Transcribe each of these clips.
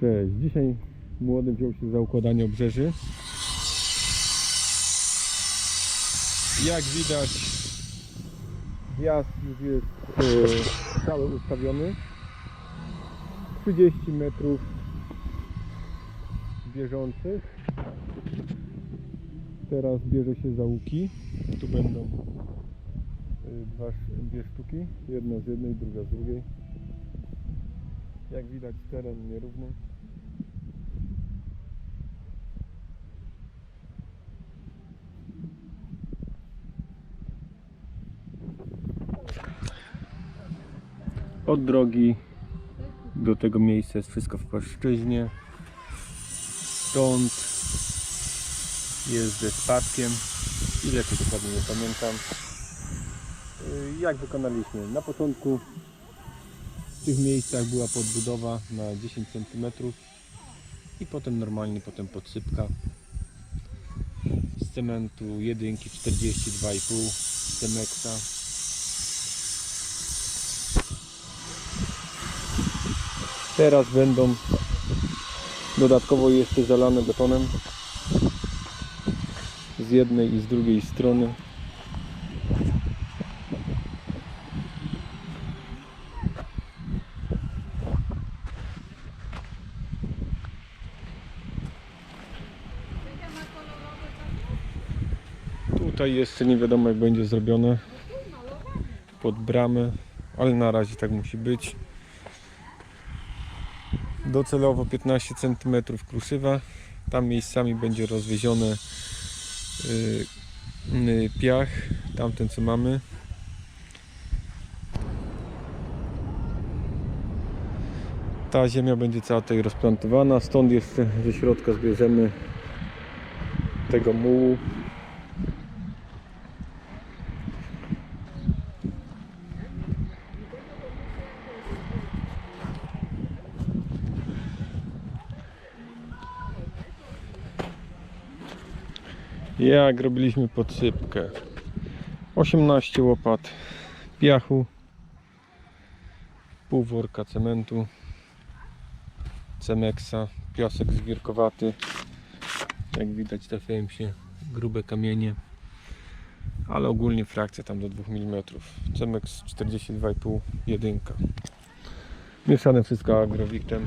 Cześć, dzisiaj młody wziął się za układanie obrzeży. Jak widać wjazd już jest e, cały ustawiony. 30 metrów bieżących. Teraz bierze się za łuki. Tu będą e, dwa, dwie sztuki. Jedna z jednej, druga z drugiej. Jak widać teren nierówny. Od drogi do tego miejsca jest wszystko w płaszczyźnie. Stąd jeżdżę spadkiem. Ile to dokładnie nie pamiętam. Y, Jak wykonaliśmy? Na początku w tych miejscach była podbudowa na 10 cm i potem normalnie potem podsypka z cementu jedynki 42,5 Cemexa teraz będą dodatkowo jeszcze zalane betonem. Z jednej i z drugiej strony. Tutaj jeszcze nie wiadomo jak będzie zrobione. Pod bramę, ale na razie tak musi być. Docelowo 15 cm kruszywa. Tam miejscami będzie rozwieziony yy, yy, piach, tamten co mamy. Ta ziemia będzie cała tutaj rozplantowana, stąd jeszcze ze środka zbierzemy tego mułu. Jak robiliśmy podsypkę. 18 łopat piachu pół worka cementu Cemexa piasek zwirkowaty. Jak widać trafiają się grube kamienie ale ogólnie frakcja tam do 2 mm Cemex 42,5 jedynka. Mieszane wszystko agrowiktem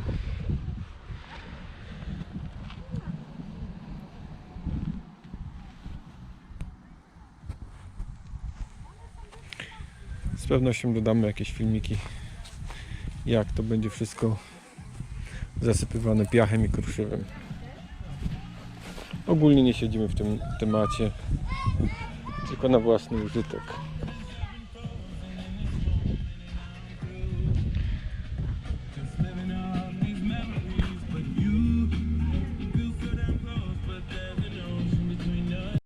Z pewnością dodamy jakieś filmiki, jak to będzie wszystko zasypywane piachem i kruszywem. Ogólnie nie siedzimy w tym temacie, tylko na własny użytek.